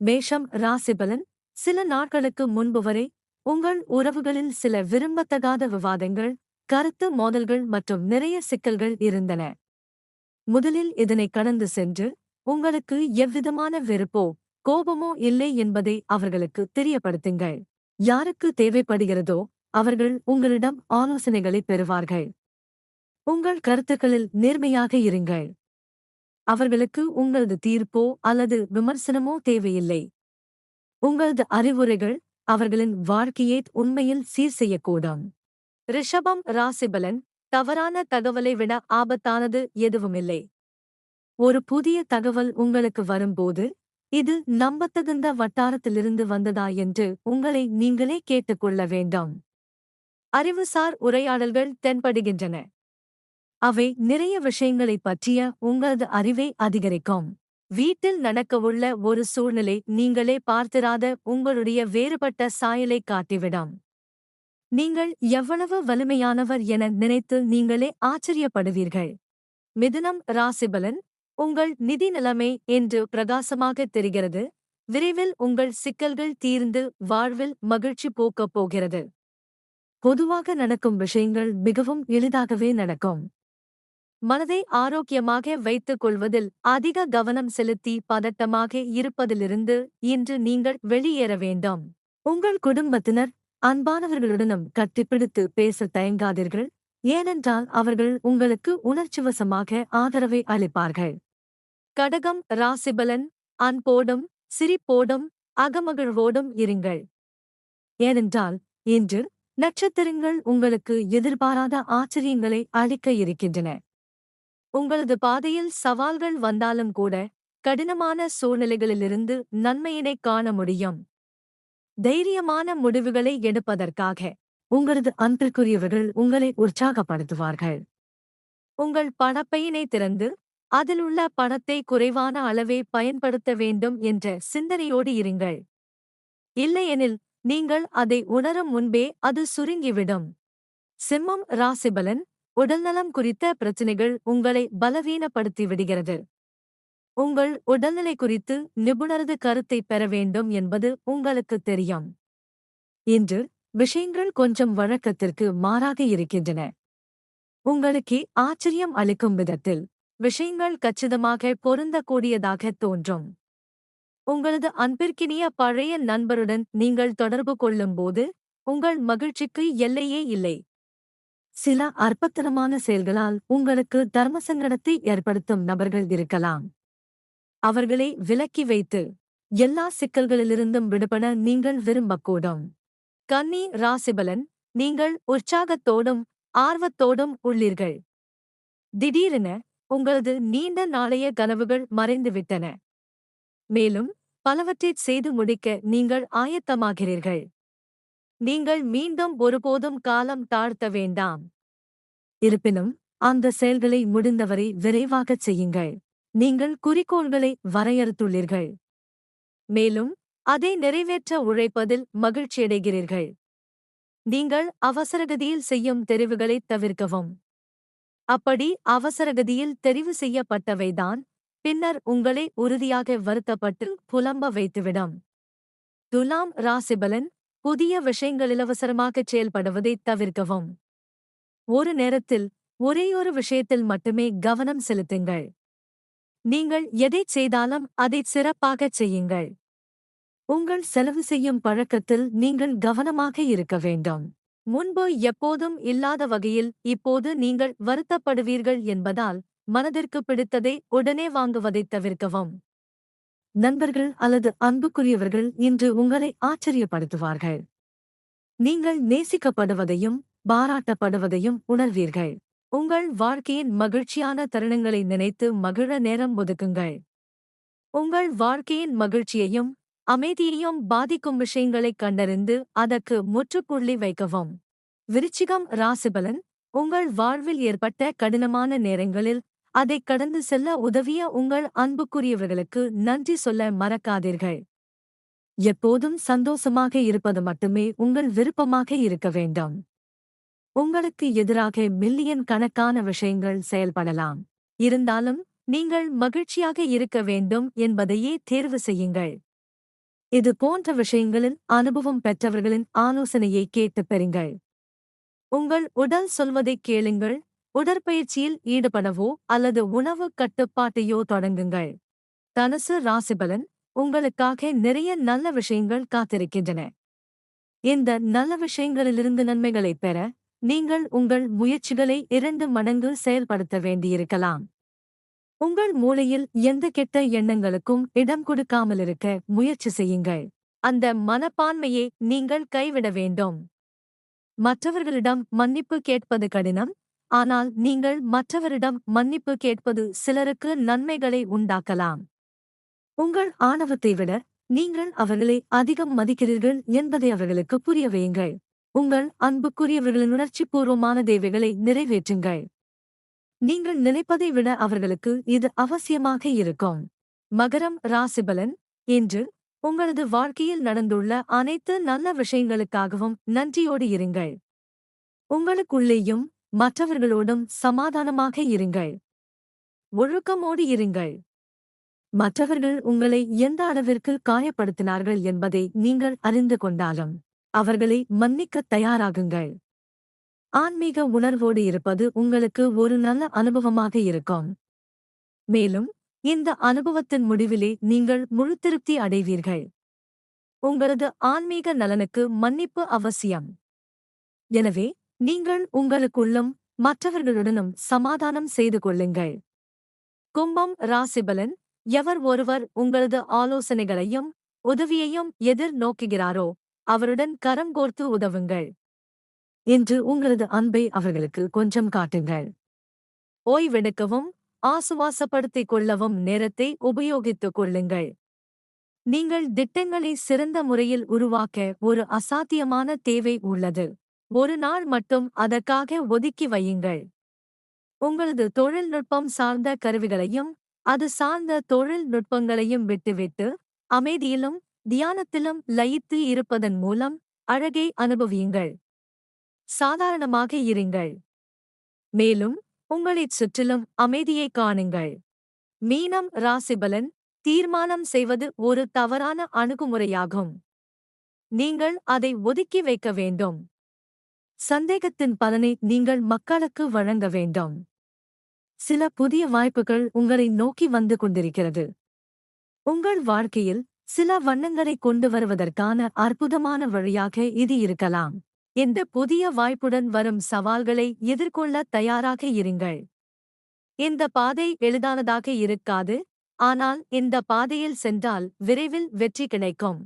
மேஷம் ராசிபலன் சில நாட்களுக்கு முன்பு வரை உங்கள் உறவுகளில் சில விரும்பத்தகாத விவாதங்கள் கருத்து மோதல்கள் மற்றும் நிறைய சிக்கல்கள் இருந்தன. முதலில் இதனை கடந்து சென்று உங்களுக்கு எவ்விதமான வெறுப்போ கோபமோ இல்லை என்பதை அவர்களுக்கு தெரியப்படுத்துங்கள். யாருக்கு தேவைப்படுகிறதோ அவர்கள் உங்களிடம் ஆலோசனைகளை பெறுவார்கள். உங்கள் கருத்துக்களில் நேர்மையாக இருங்கள். அவர்களுக்கு உங்களது தீர்ப்போ அல்லது விமர்சனமோ தேவையில்லை. உங்களது அறிவுரைகள் அவர்களின் வாழ்க்கையை உண்மையில் சீர் செய்யக்கூடும். ரிஷபம் ராசிபலன் தவறான தகவலை விட ஆபத்தானது எதுவுமில்லை. ஒரு புதிய தகவல் உங்களுக்கு வரும்போது இது நம்பத்தகுந்த வட்டாரத்திலிருந்து வந்ததா என்று உங்களை நீங்களே கேட்டுக்கொள்ள வேண்டாம். அறிவுசார் உரையாடல்கள் தென்படுகின்றன. அவை நிறைய விஷயங்களைப் பற்றிய உங்களது அறிவை அதிகரிக்கும். வீட்டில் நடக்கவுள்ள ஒரு சூழ்நிலை நீங்களே பார்த்திராத உங்களுடைய வேறுபட்ட சாயலை காட்டிவிடும். நீங்கள் எவ்வளவு வலிமையானவர் என நினைத்து நீங்களே ஆச்சரியப்படுவீர்கள். மிதுனம் ராசிபலன் உங்கள் நிதி நிலைமை என்று பிரகாசமாக தெரிகிறது. விரைவில் உங்கள் சிக்கல்கள் தீர்ந்து வாழ்வில் மகிழ்ச்சி போக்கப் போகிறது. பொதுவாக நடக்கும் விஷயங்கள் மிகவும் எளிதாகவே நடக்கும். மனதை ஆரோக்கியமாக வைத்துக் கொள்வதில் அதிக கவனம் செலுத்தி பதட்டமாக இருப்பதிலிருந்து இன்று நீங்கள் வெளியேற வேண்டும். உங்கள் குடும்பத்தினர் அன்பானவர்களுடனும் கட்டிப்பிடித்து பேச தயங்காதீர்கள் ஏனென்றால் அவர்கள் உங்களுக்கு உணர்ச்சிவசமாக ஆதரவை அளிப்பார்கள். கடகம் ராசிபலன் அன்போடும் சிரிப்போடும் அகமகிழ்வோடும் இருங்கள். ஏனென்றால் இன்று நட்சத்திரங்கள் உங்களுக்கு எதிர்பாராத ஆச்சரியங்களை அளிக்க இருக்கின்றன. உங்களது பாதையில் சவால்கள் வந்தாலும் கூட கடினமான சூழ்நிலைகளிலிருந்து நன்மையினைக் காண முடியும். தைரியமான முடிவுகளை எடுப்பதற்காக உங்களது அன்பிற்குரியவர்கள் உங்களை உற்சாகப்படுத்துவார்கள். உங்கள் பணப்பையினை திறந்து அதில் உள்ள பணத்தை குறைவான அளவே பயன்படுத்த வேண்டும் என்ற சிந்தனையோடு இருங்கள். இல்லையெனில் நீங்கள் அதை உணரும் முன்பே அது சுருங்கிவிடும். சிம்மம் ராசிபலன் உடல்நலம் குறித்த பிரச்சினைகள் உங்களை பலவீனப்படுத்தி விடுகிறது. உங்கள் உடல்நிலை குறித்து நிபுணரது கருத்தை பெற வேண்டும் என்பது உங்களுக்கு தெரியும். இன்று விஷயங்கள் கொஞ்சம் வழக்கத்திற்கு மாறாக இருக்கின்றன. உங்களுக்கே ஆச்சரியம் அளிக்கும் விதத்தில் விஷயங்கள் கச்சிதமாக பொருந்தக்கூடியதாக தோன்றும். உங்களது அன்பிற்கினிய பழைய நண்பருடன் நீங்கள் தொடர்பு கொள்ளும்போது உங்கள் மகிழ்ச்சிக்கு எல்லையே இல்லை. சில அற்பத்தனமான செயல்களால் உங்களுக்கு தர்மசங்கடத்தை ஏற்படுத்தும் நபர்கள் இருக்கலாம். அவர்களை விலக்கி வைத்து எல்லா சிக்கல்களிலிருந்தும் விடுபட நீங்கள் விரும்பக்கூடும். கன்னி ராசிபலன் நீங்கள் உற்சாகத்தோடும் ஆர்வத்தோடும் உள்ளீர்கள். திடீரென உங்களது நீண்ட நாளைய கனவுகள் மறைந்துவிட்டன. மேலும் பலவற்றைச் செய்து முடிக்க நீங்கள் ஆயத்தமாகிறீர்கள். நீங்கள் மீண்டும் ஒருபோதும் காலம் தாழ்த்த வேண்டாம். இருப்பினும் அந்த செயல்களை முடிந்தவரை விரைவாகச் செய்யுங்கள். நீங்கள் குறிக்கோள்களை வரையறுத்துள்ளீர்கள். மேலும் அதை நிறைவேற்ற உழைப்பதில் மகிழ்ச்சியடைகிறீர்கள் நீங்கள் அவசரகதியில் செய்யும் தெரிவுகளைத் தவிர்க்கவும். அப்படி அவசரகதியில் தெரிவு செய்யப்பட்டவைதான் பின்னர் உங்களை உறுதியாக வருத்தப்பட்டு புலம்ப வைத்துவிடும். துலாம் ராசிபலன் புதிய விஷயங்களில் அவசரமாகச் செயல்படுவதைத் தவிர்க்கவும். ஒரு நேரத்தில் ஒரேயொரு விஷயத்தில் மட்டுமே கவனம் செலுத்துங்கள். நீங்கள் எதைச் செய்தாலும் அதைச் சிறப்பாகச் செய்யுங்கள். உங்கள் செலவு செய்யும் பழக்கத்தில் நீங்கள் கவனமாக இருக்க வேண்டும். முன்பு எப்போதும் இல்லாத வகையில் இப்போது நீங்கள் வருத்தப்படுவீர்கள் என்பதால் மனதிற்கு பிடித்ததை உடனே வாங்குவதைத் தவிர்க்கவும். நண்பர்கள் அல்லது அன்புக்குரியவர்கள் இன்று உங்களை ஆச்சரியப்படுத்துவார்கள். நீங்கள் நேசிக்கப்படுவதையும் பாராட்டப்படுவதையும் உணர்வீர்கள். உங்கள் வாழ்க்கையின் மகிழ்ச்சியான தருணங்களை நினைத்து மகிழ நேரம் ஒதுக்குங்கள். உங்கள் வாழ்க்கையின் மகிழ்ச்சியையும் அமைதியையும் பாதிக்கும் விஷயங்களைக் கண்டறிந்து அதற்கு முற்றுப்புள்ளி வைக்கவும். விருச்சிகம் ராசிபலன் உங்கள் வாழ்வில் ஏற்பட்ட கடினமான நேரங்களில் அதைக் கடந்து செல்ல உதவிய உங்கள் அன்புக்குரியவர்களுக்கு நன்றி சொல்ல மறக்காதீர்கள். எப்போதும் சந்தோஷமாக இருப்பது மட்டுமே உங்கள் விருப்பமாக இருக்க வேண்டும். உங்களுக்கு எதிராக மில்லியன் கணக்கான விஷயங்கள் செயல்படலாம். இருந்தாலும் நீங்கள் மகிழ்ச்சியாக இருக்க வேண்டும் என்பதையே தேர்வு செய்யுங்கள். இது போன்ற விஷயங்களில் அனுபவம் பெற்றவர்களின் ஆலோசனையை கேட்டு பெறுங்கள். உங்கள் உடல் சொல்வதை கேளுங்கள். உடற்பயிற்சியில் ஈடுபடவோ அல்லது உணவு கட்டுப்பாட்டையோ தொடங்குங்கள். தனுசு ராசிபலன் உங்களுக்காக நிறைய நல்ல விஷயங்கள் காத்திருக்கின்றன. இந்த நல்ல விஷயங்களிலிருந்து நன்மைகளைப் பெற நீங்கள் உங்கள் முயற்சிகளை இரண்டு மடங்கு செயல்படுத்த வேண்டியிருக்கலாம். உங்கள் மூளையில் எந்த கெட்ட எண்ணங்களுக்கும் இடம் கொடுக்காமல் இருக்க முயற்சி செய்யுங்கள். அந்த மனப்பான்மையை நீங்கள் கைவிட வேண்டும். மற்றவர்களிடம் மன்னிப்பு கேட்பது கடினம் ஆனால் நீங்கள் மற்றவரிடம் மன்னிப்பு கேட்பது சிலருக்கு நன்மைகளை உண்டாக்கலாம். உங்கள் ஆணவத்தை விட நீங்கள் அவர்களை அதிகம் மதிக்கிறீர்கள் என்பதை அவர்களுக்கு புரிய வையுங்கள். உங்கள் அன்புக்குரியவர்களின் உணர்ச்சிபூர்வமான தேவைகளை நிறைவேற்றுங்கள். நீங்கள் நினைப்பதை விட அவர்களுக்கு இது அவசியமாக இருக்கும். மகரம் ராசிபலன் இன்று உங்களது வாழ்க்கையில் நடந்துள்ள அனைத்து நல்ல விஷயங்களுக்காகவும் நன்றியோடு இருங்கள். உங்களுக்குள்ளேயும் மற்றவர்களோடும் சமாதானமாக இருங்கள். ஒழுக்கமோடு இருங்கள். மற்றவர்கள் உங்களை எந்த அளவிற்கு காயப்படுத்தினார்கள் என்பதை நீங்கள் அறிந்து கொண்டாலும் அவர்களை மன்னிக்கத் தயாராகுங்கள். ஆன்மீக உணர்வோடு இருப்பது உங்களுக்கு ஒரு நல்ல அனுபவமாக இருக்கும். மேலும் இந்த அனுபவத்தின் முடிவிலே நீங்கள் முழு திருப்தி அடைவீர்கள். உங்களது ஆன்மீக நலனுக்கு மன்னிப்பு அவசியம். எனவே நீங்கள் உங்களுக்குள்ளும் மற்றவர்களுடனும் சமாதானம் செய்து கொள்ளுங்கள். கும்பம் ராசிபலன் எவர் ஒருவர் உங்களது ஆலோசனைகளையும் உதவியையும் எதிர் நோக்குகிறாரோ அவருடன் கரம் கோர்த்து உதவுங்கள். இன்று உங்களது அன்பை அவர்களுக்கு கொஞ்சம் காட்டுங்கள். ஓய்வெடுக்கவும் ஆசுவாசப்படுத்திக் கொள்ளவும் நேரத்தை உபயோகித்துக் கொள்ளுங்கள். நீங்கள் திட்டங்களை சிறந்த முறையில் உருவாக்க ஒரு அசாத்தியமான தேவை உள்ளது. ஒரு நாள் மட்டும் அதற்காக ஒதுக்கி வையுங்கள். உங்களது தொழில்நுட்பம் சார்ந்த கருவிகளையும் அது சார்ந்த தொழில்நுட்பங்களையும் விட்டுவிட்டு அமைதியிலும் தியானத்திலும் லயித்து இருப்பதன் மூலம் அழகை அனுபவியுங்கள். சாதாரணமாக இருங்கள். மேலும் உங்களைச் சுற்றிலும் அமைதியை காணுங்கள். மீனம் ராசிபலன் தீர்மானம் செய்வது ஒரு தவறான அணுகுமுறையாகும். நீங்கள் அதை ஒதுக்கி வைக்க வேண்டும். சந்தேகத்தின் பலனை நீங்கள் மக்களுக்கு வழங்க வேண்டும். சில புதிய வாய்ப்புகள் உங்களை நோக்கி வந்து கொண்டிருக்கிறது. உங்கள் வாழ்க்கையில் சில வண்ணங்களை கொண்டு வருவதற்கான அற்புதமான வழியாக இது இருக்கலாம். இந்த புதிய வாய்ப்புடன் வரும் சவால்களை எதிர்கொள்ள தயாராக இருங்கள். இந்த பாதை எளிதானதாக இருக்காது ஆனால் இந்த பாதையில் சென்றால் விரைவில் வெற்றி கிடைக்கும்.